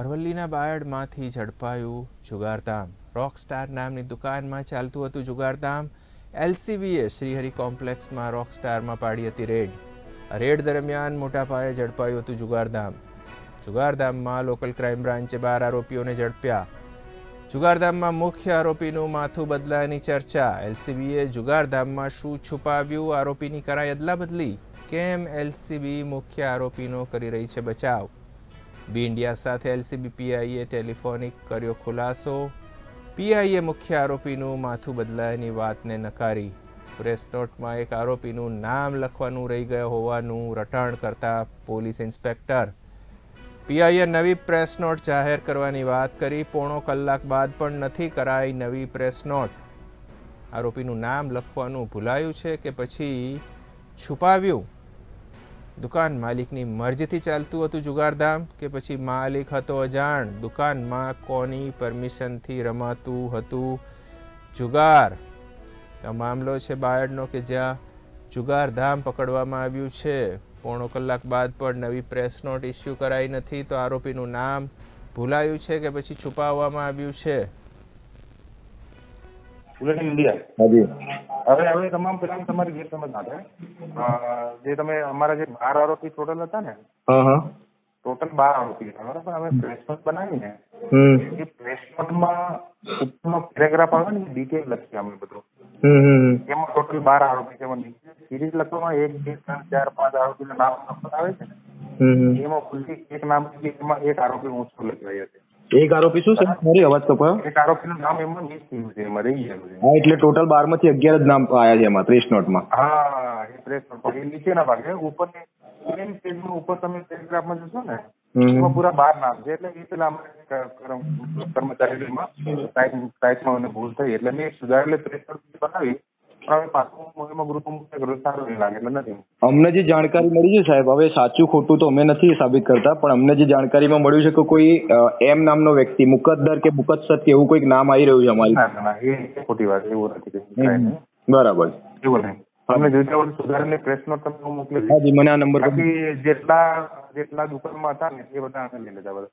અરવલ્લીના બાયડમાંથી ઝડપાયું જુગારધામ રોકસ્ટાર નામની દુકાનમાં ચાલતું હતું જુગારધામ એલસીબીએ શ્રીહરિ કોમ્પ્લેક્સમાં રોકસ્ટારમાં પાડી હતી રેડ. રેડ દરમિયાન મોટા પાયે ઝડપાયું હતું જુગારધામ જુગારધામમાં લોકલ ક્રાઇમ બ્રાન્ચે બાર આરોપીઓને ઝડપ્યા. જુગારધામમાં મુખ્ય આરોપીનું માથું બદલાયાની ચર્ચા. એલસીબીએ જુગારધામમાં શું છુપાવ્યું? આરોપીની કરાઈ અદલાબદલી? કેમ એલસીબી મુખ્ય આરોપીનો કરી રહી છે બચાવ? બી ઇન્ડિયા સાથે એલસીબી, પીઆઈએ ટેલિફોનિક કર્યો ખુલાસો. પીઆઈએ મુખ્ય આરોપીનું માથું બદલાયાની વાતને નકારી. પ્રેસ નોટમાં એક આરોપીનું નામ લખવાનું રહી ગયું હોવાનું રટાણ કરતા પોલીસ ઇન્સ્પેક્ટર. પીઆઈએ નવી પ્રેસ નોટ જાહેર કરવાની વાત કરી. પોણો કલાક બાદ પણ નથી કરાઈ નવી પ્રેસ નોટ. આરોપીનું નામ લખવાનું ભૂલાયું છે કે પછી છુપાવ્યું? દુકાન માલિકની મરજીથી ચાલતું હતું જુગારધામ કે પછી માલિક હતો અજાણ. દુકાનમાં કોની પરમિશનથી રમાતું હતું? જુગાર. આ મામલો છે બાયડનો કે જ્યાં જુગારધામ પકડવામાં આવ્યું છે. પોણો કલાક બાદ પણ નવી પ્રેસ નોટ ઇસ્યુ કરાઈ નથી તો આરોપીનું નામ ભૂલાયું છે કે પછી છુપાવવામાં આવ્યું છે? હવે હવે તમામ પેલા તમારી ગેરસમજ ના થાય જે તમે અમારા જે બાર આરોપી ટોટલ હતા ને ટોટલ બાર આરોપી હતા બરાબર? અમે પ્લેસમેન્ટ નોટ બનાવીને એ પ્લેસમેન્ટમાં નોટમાં ઉપરનો પેરેગ્રાફ આવે ને ડિટેલ લખી અમે બધું. એમાં ટોટલ બાર આરોપી છે સિરીઝ લખવામાં એક બે ત્રણ ચાર પાંચ આરોપીના નામ આવે છે ને? એમાં ખુલ્લી એક નામ એમાં એક આરોપી ઊંચું લખાઈ હતી એક આરોપી શું છે? મારી અવાજ કપાયો. એક આરોપીનું નામ એમાં મિસ થયું છે એમાં રહી ગયેલું છે. હા એટલે ટોટલ બારમાંથી અગિયાર જ નામ આયા છે એમાં ત્રીસ નોટમાં હા એ પ્રેસ નોટ એ નીચેના ભાગે ઉપર મેઇન પેજમાં ઉપર તમે પેરેગ્રાફમાં જોશો ને એમાં પૂરા બાર નામ છે. એટલે એ પેલા કર્મચારીમાં ટાઈપમાં મને ભૂલ થઈ. એટલે મેં સુધારેલી પ્રેસ નોટ બનાવી પણ હવે પાછું એમાં ગ્રુપ કર્યું સારું નહીં લાગે એટલે નથી અમને જે જાણકારી મળી છે સાહેબ હવે સાચું ખોટું તો અમે નથી સાબિત કરતા પણ અમને જે જાણકારીમાં મળ્યું છે કે કોઈ એમ નામનો વ્યક્તિ મુકદ્દર કે મુકદ્સદ કે એવું કોઈક નામ આવી રહ્યું છે અમારી. એ ખોટી વાત એવું નથી. બરાબર. એવું નહીં. તમને જોઈતા હોય સુધારેલી પ્રેસ નોટ તમને મોકલી હાજી મને આ નંબર પર જેટલા જેટલા દુકાનમાં હતા ને એ બધા અમે લઈ લીધા બધા.